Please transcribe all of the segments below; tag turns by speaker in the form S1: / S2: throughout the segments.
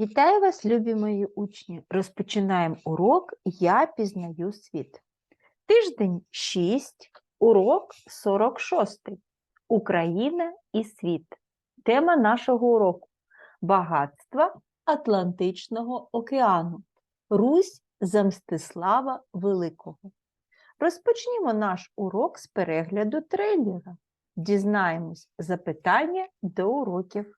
S1: Вітаю вас, любі мої учні! Розпочинаємо урок Я пізнаю світ. Тиждень 6, урок 46. Україна і світ. Тема нашого уроку Багатства Атлантичного океану. Русь за Мстислава Великого. Розпочнімо наш урок з перегляду трейлера. Дізнаємось запитання до уроків.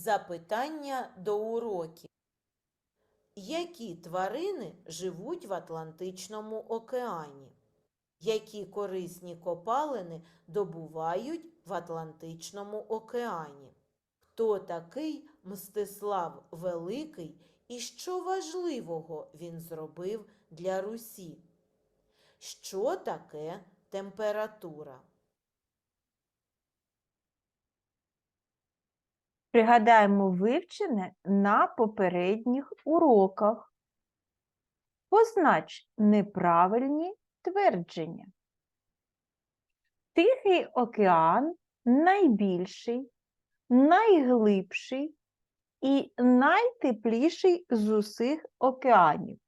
S2: Запитання
S3: до уроків. Які тварини живуть в Атлантичному океані? Які корисні копалини добувають в Атлантичному океані? Хто такий Мстислав Великий і що важливого він зробив для Русі? Що таке температура?
S1: Пригадаємо вивчене на попередніх уроках. Познач неправильні твердження. Тихий океан найбільший, найглибший і найтепліший з усіх океанів.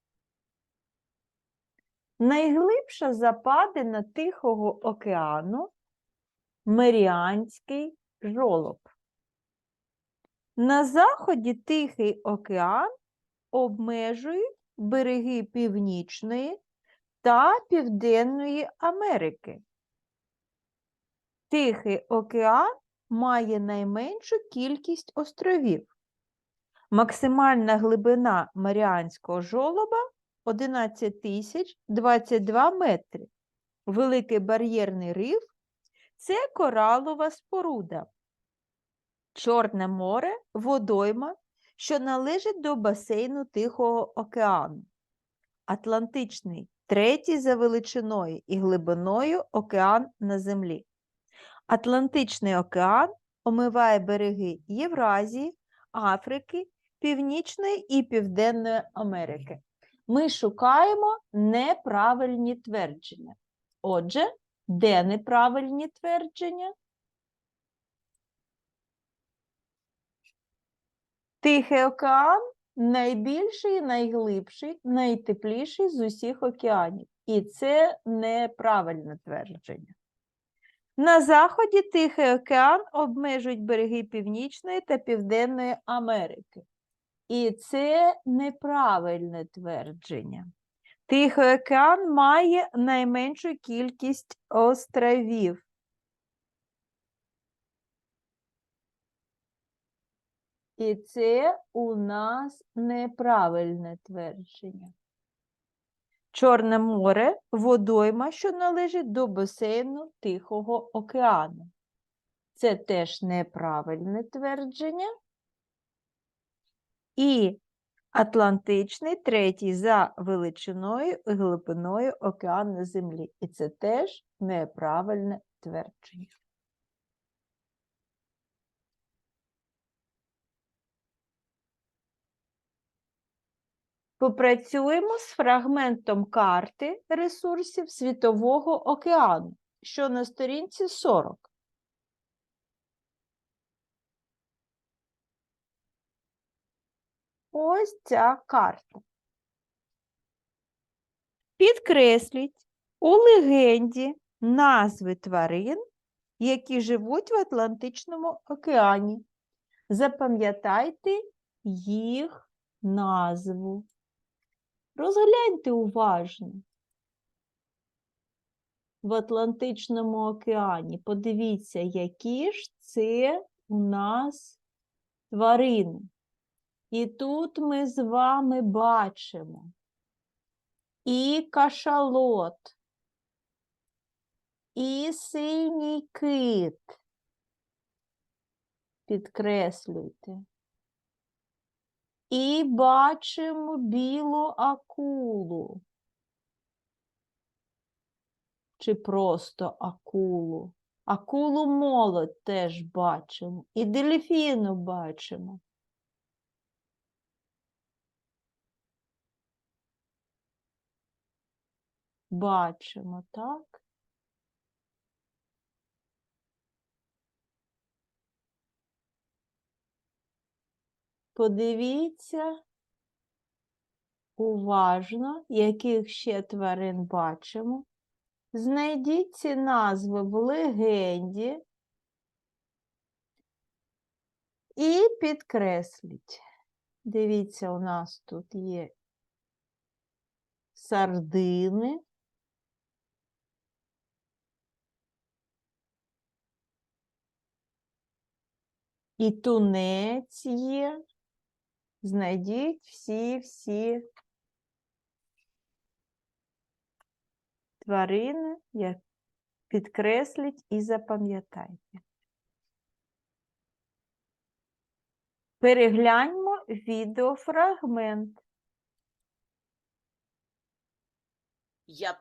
S1: Найглибша западина Тихого океану Меріанський жолоб. На заході Тихий океан обмежують береги Північної та Південної Америки. Тихий океан має найменшу кількість островів. Максимальна глибина Маріанського жолоба 11 тисяч 22 метри. Великий бар'єрний риф – це коралова споруда. Чорне море водойма, що належить до басейну Тихого океану. Атлантичний третій за величиною і глибиною океан на землі. Атлантичний океан омиває береги Євразії, Африки, Північної і Південної Америки. Ми шукаємо неправильні твердження. Отже, де неправильні твердження? Тихий океан найбільший, найглибший, найтепліший з усіх океанів. І це неправильне твердження. На заході Тихий океан обмежують береги Північної та Південної Америки. І це неправильне твердження. Тихий океан має найменшу кількість островів. І це у нас неправильне твердження. Чорне море водойма, що належить до басейну Тихого океану. Це теж неправильне твердження. І Атлантичний третій за величиною і глибиною океан на землі. І це теж неправильне твердження. Попрацюємо з фрагментом карти ресурсів Світового океану, що на сторінці 40. Ось ця карта. Підкресліть у легенді назви тварин, які живуть в Атлантичному океані. Запам'ятайте їх назву. Розгляньте уважно. в Атлантичному океані. Подивіться, які ж це у нас тварини. І тут ми з вами бачимо і кашалот, і синій кит. Підкреслюйте. І бачимо білу акулу. Чи просто акулу. Акулу молодь теж бачимо. І дельфіну бачимо. Бачимо, так? Подивіться уважно, яких ще тварин бачимо. Знайдіть ці назви в легенді і підкресліть. Дивіться, у нас тут є сардини. І тунець є. Знайдіть всі-всі тварини, як підкресліть і запам'ятайте. Перегляньмо відеофрагмент.
S3: Я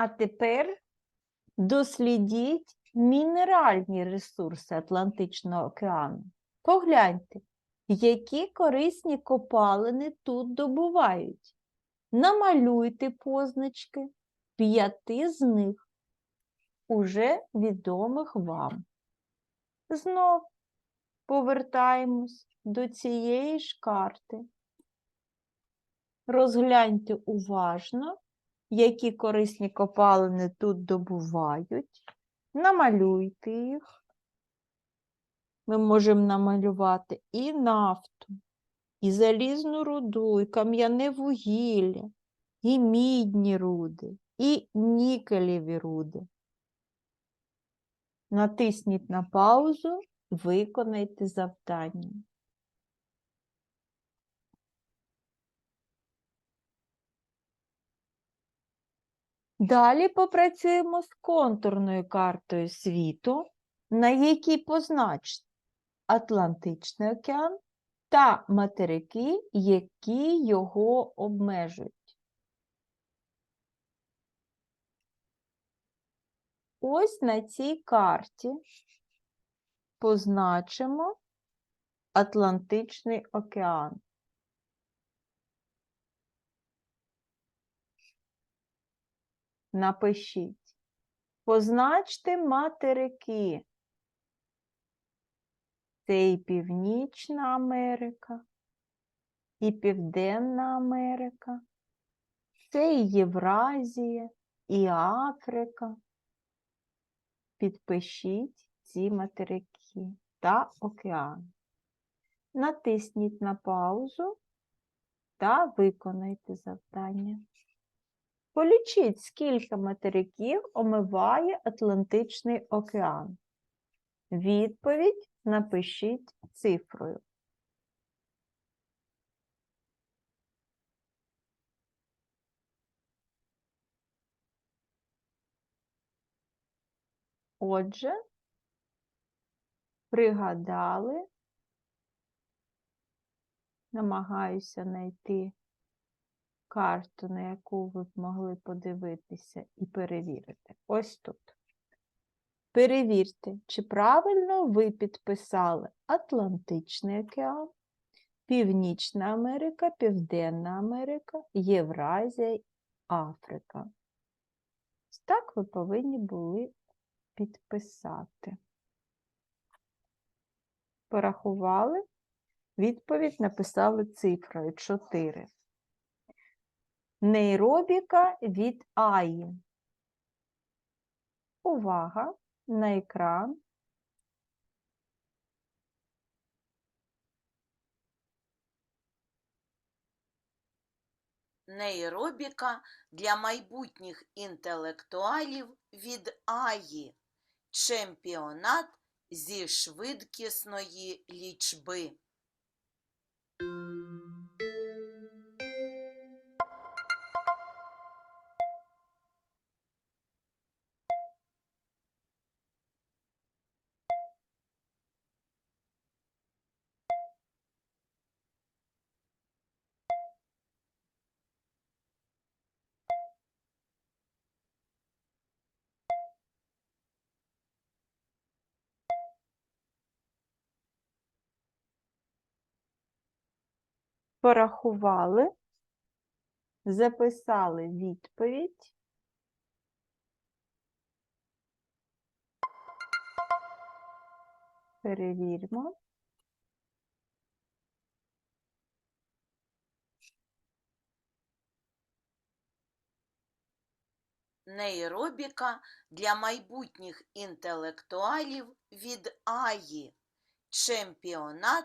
S1: А тепер дослідіть мінеральні ресурси Атлантичного океану. Погляньте, які корисні копалини тут добувають. Намалюйте позначки п'яти з них, уже відомих вам. Знов повертаємось до цієї ж карти. Розгляньте уважно, які корисні копалини тут добувають. Намалюйте їх. Ми можемо намалювати і нафту, і залізну руду, і кам'яне вугілля, і мідні руди, і нікелеві руди. Натисніть на паузу, виконайте завдання. Далі попрацюємо з контурною картою світу, на якій позначте Атлантичний океан та материки, які його обмежують. Ось на цій карті позначимо Атлантичний океан. Напишіть. Позначте материки. Це і Північна Америка, і Південна Америка, це і Євразія, і Африка. Підпишіть ці материки та океан. Натисніть на паузу та виконайте завдання. Полічіть, скільки материків омиває Атлантичний океан. Відповідь напишіть цифрою. Отже, пригадали, намагаюся знайти карту, на яку ви б могли подивитися і перевірити. Ось тут. Перевірте, чи правильно ви підписали Атлантичний океан, Північна Америка, Південна Америка, Євразія, Африка. Так ви повинні були підписати. Порахували, відповідь написали цифрою 4. Нейробіка від АІ. Увага на екран.
S4: Нейробіка для майбутніх інтелектуалів від Аї. Чемпіонат зі швидкісної лічби.
S1: Порахували, записали відповідь. Перевіримо.
S4: Нейробіка для майбутніх інтелектуалів від Аї. Чемпіонат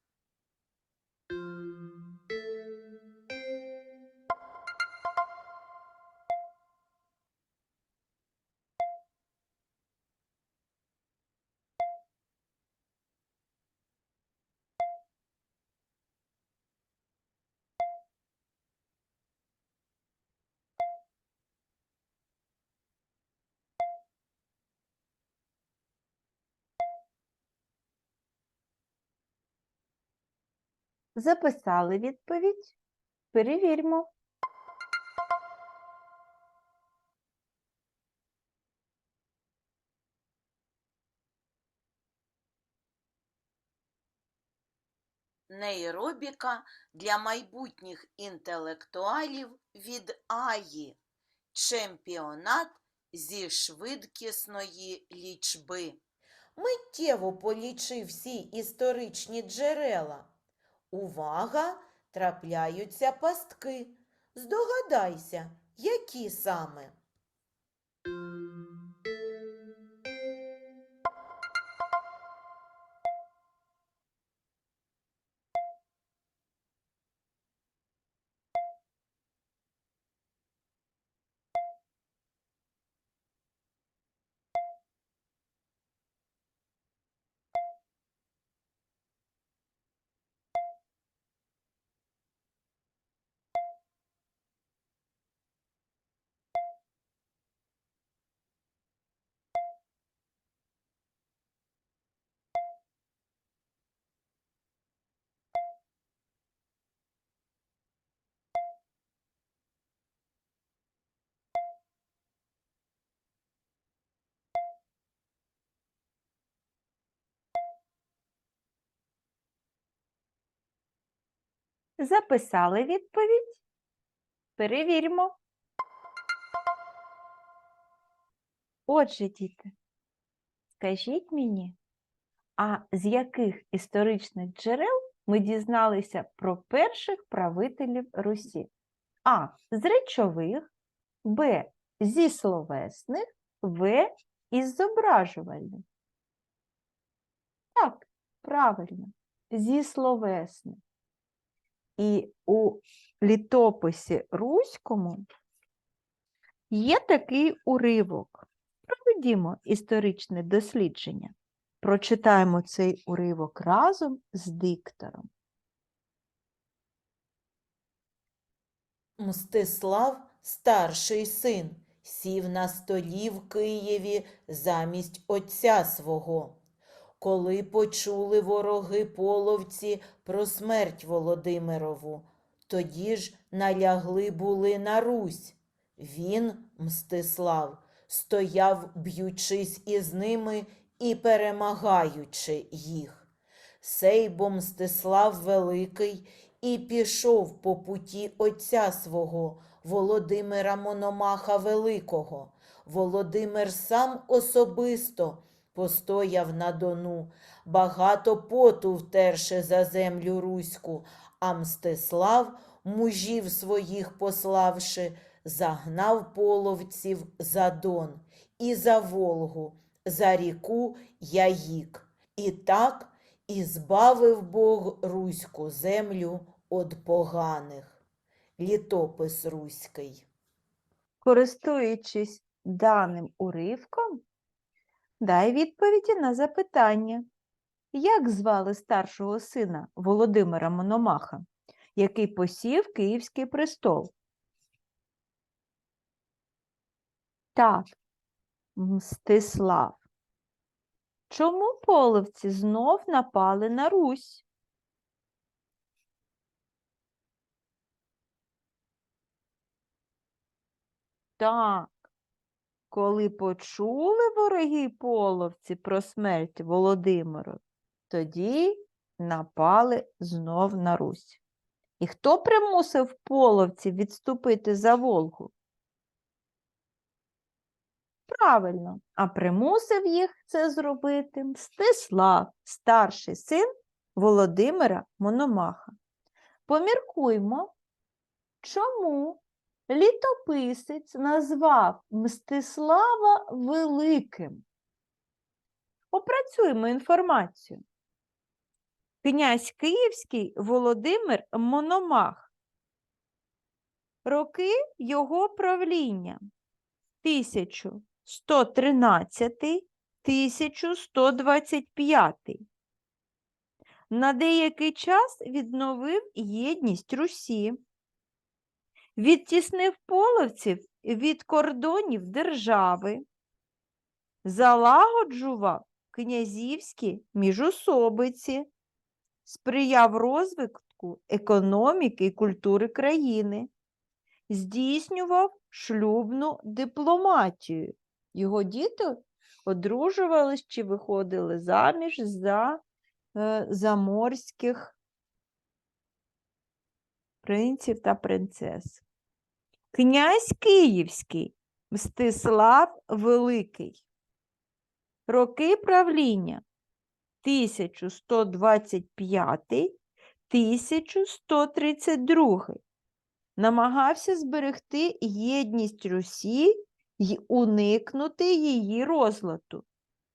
S1: Записали відповідь. Перевіримо.
S4: Нейробіка для майбутніх інтелектуалів від Аї. Чемпіонат зі швидкісної лічби.
S5: Миттєво полічи всі історичні джерела. Увага! Трапляються пастки. Здогадайся, які саме.
S1: Записали відповідь. Перевіримо. Отже, діти, скажіть мені, а з яких історичних джерел ми дізналися про перших правителів Русі? А. З речових, Б. Зі словесних, В. Із зображувальних. Так, правильно, зі словесних. І у літописі руському є такий уривок. Проведімо історичне дослідження. Прочитаємо цей уривок разом з диктором.
S5: Мстислав старший син
S4: сів на столі в Києві замість отця свого. Коли почули вороги половці про смерть Володимирову, тоді ж налягли були на Русь. Він, Мстислав, стояв, б'ючись із ними і перемагаючи їх. Сей бо Мстислав Великий і пішов по путі отця свого, Володимира Мономаха Великого. Володимир сам особисто постояв на Дону, багато поту втерши за землю Руську, а Мстислав, мужів своїх пославши, загнав половців за Дон і за Волгу, за ріку Яїк. І так і збавив Бог Руську землю од поганих. Літопис Руський.
S1: Користуючись даним уривком, дай відповіді на запитання. Як звали старшого сина Володимира Мономаха, який посів Київський престол? Так, Мстислав. Чому половці знов напали на Русь? Так, коли почули вороги половці про смерть Володимира, тоді напали знов на Русь. І хто примусив половців відступити за Волгу? Правильно, а примусив їх це зробити Мстислав, старший син Володимира Мономаха. Поміркуймо, чому літописець назвав Мстислава Великим. Опрацюємо інформацію. Князь Київський Володимир Мономах. Роки його правління 1113-1125. На деякий час відновив єдність Русі відтіснив половців від кордонів держави, залагоджував князівські міжособиці, сприяв розвитку економіки і культури країни, здійснював шлюбну дипломатію. Його діти одружувались чи виходили заміж за е, заморських принців та принцес. Князь Київський Мстислав Великий. Роки правління 1125-1132. Намагався зберегти єдність Русі й уникнути її розладу.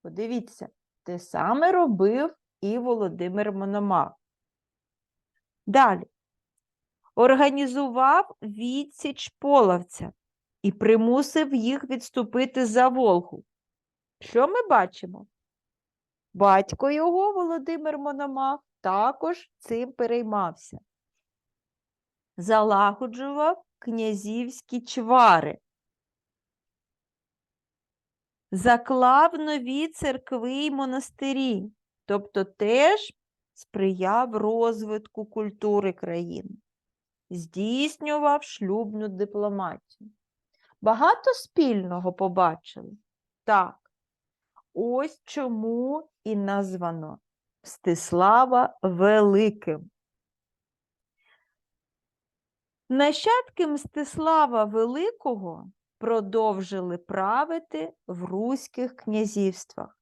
S1: Подивіться, те саме робив і Володимир Мономах. Далі організував відсіч половця і примусив їх відступити за Волгу. Що ми бачимо? Батько його, Володимир Мономах, також цим переймався. Залагоджував князівські чвари. Заклав нові церкви й монастирі, тобто теж сприяв розвитку культури країни здійснював шлюбну дипломатію. Багато спільного побачили? Так. Ось чому і названо Мстислава Великим. Нащадки Мстислава Великого продовжили правити в руських князівствах.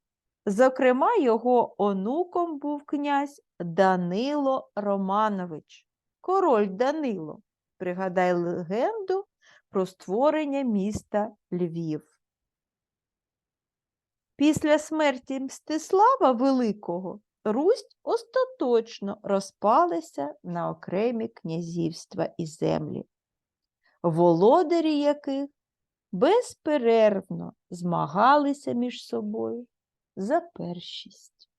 S1: Зокрема, його онуком був князь Данило Романович король Данило. Пригадай легенду про створення міста Львів. Після смерті Мстислава Великого Русь остаточно розпалася на окремі князівства і землі, володарі яких безперервно змагалися між собою за першість.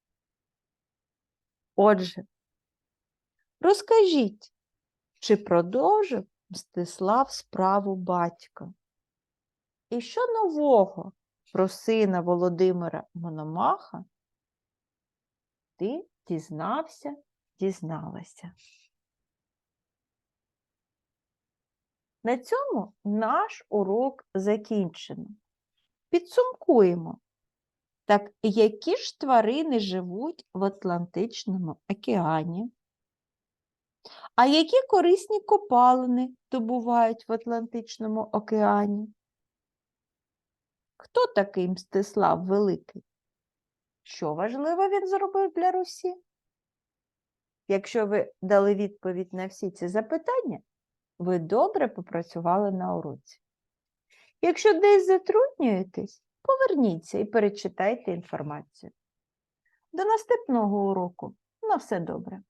S1: Отже, розкажіть, чи продовжив Мстислав справу батька? І що нового про сина Володимира Мономаха ти дізнався, дізналася? На цьому наш урок закінчено. Підсумкуємо. Так, які ж тварини живуть в Атлантичному океані? А які корисні копалини добувають в Атлантичному океані? Хто такий Мстислав Великий? Що важливо він зробив для Русі? Якщо ви дали відповідь на всі ці запитання, ви добре попрацювали на уроці. Якщо десь затруднюєтесь, поверніться і перечитайте інформацію. До наступного уроку. На все добре.